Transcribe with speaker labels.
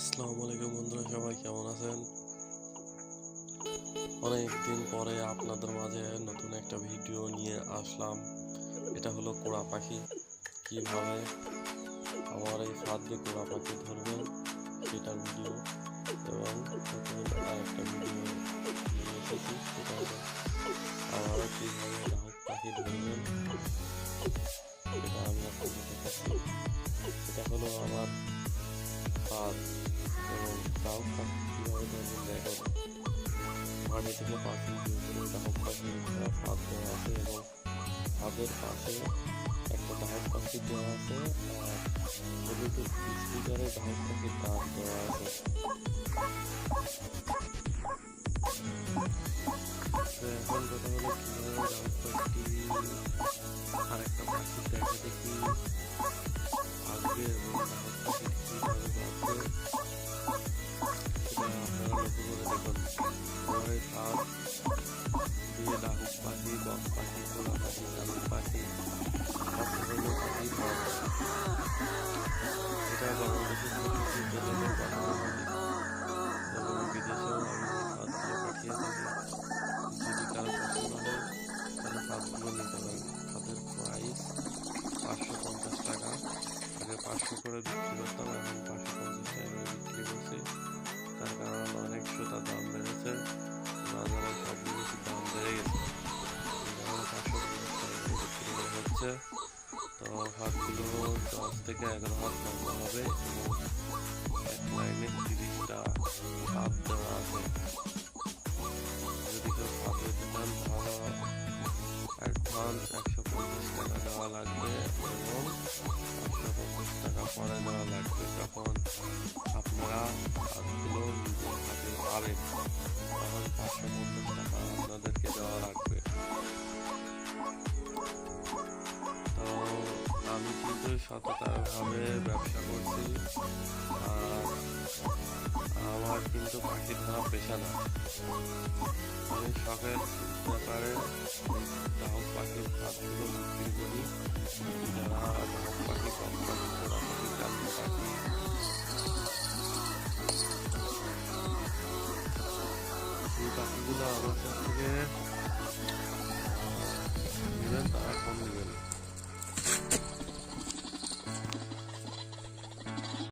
Speaker 1: আসসালামু আলাইকুম বন্ধুরা, সবাই কেমন আছেন? অনেকদিন পরে আপনাদের মাঝে নতুন একটা ভিডিও নিয়ে আসলাম। এটা হলো কোড়া পাখি। কীভাবে আমার এই ফাঁদ দিয়ে কোড়া পাখি ধরবেন সেটার ভিডিও। এবং আরেকটা ভিডিও নিয়ে এসেছি, সেটা হলো আমার কীভাবে রাহুক পাখি ধরবেন সেটা আমি আপনাদের এটা হলো আমার এবং রাহুক পাখি কীভাবে ধরবেন দেখেন মাটি থেকে পাখি দিয়ে রাহুক পাখি ফাঁদ দেওয়া আছে এবং ফাঁদের পাশে একটা ডাহুক পাখি দেওয়া আছে আর হলুদ বিশ লিটারের ডাহুক পাখির দাঁত দেওয়া আছে তো এখন কথা হলো কীভাবে রাহুক পাখি আর একটা পাখি দেখা ডাহুক পাখি বক পাখি কোলা পাখি কালুর পাখি ধরনের পাখি এটা বাংলাদেশের পাঠানো হয় এবং বিদেশেও আমি ফাঁদগুলো পাঠিয়ে থাকি যদি কারও পছন্দ হয় তাহলে ফাঁদগুলো নিতে পারেন ফাঁদের প্রাইস পাঁচশো পঞ্চাশ টাকা আগে পাঁচশো করে বিক্রি করতাম এখন পাঁচশো পঞ্চাশ টাকা করে বিক্রি করছি তার কারণ অনেক শ্রোতার দাম বেড়েছে হচ্ছে তো হাতগুলো দশ থেকে এগারো হাত লম্বা হবে। এবং এক লাইনে তিরিশটা হাত দেওয়া আছে। যদি কেউ অ্যাডভান্স একশো পঞ্চাশ টাকা দেওয়া লাগবে এবং পাঁচশো পঞ্চাশ টাকা পরে দেওয়া লাগবে যখন আপনারা হাতগুলো নিজের হাতে পাবেন তখন পাঁচশো পঞ্চাশ টাকা আপনাদেরকে দেওয়া লাগবে। সততাভাবে ব্যবসা করছি। আর আমার কিন্তু পাখি ধরা পেশা না। আমি শখের ব্যাপারে গ্রাহক পাখির হাতগুলো বিক্রি করি। যারা গ্রাহক পাখি কম পাখি পাখি কালু পাখি এই পাখিগুলো আমার কাছ থেকে নেবেন তারা কম নেবেন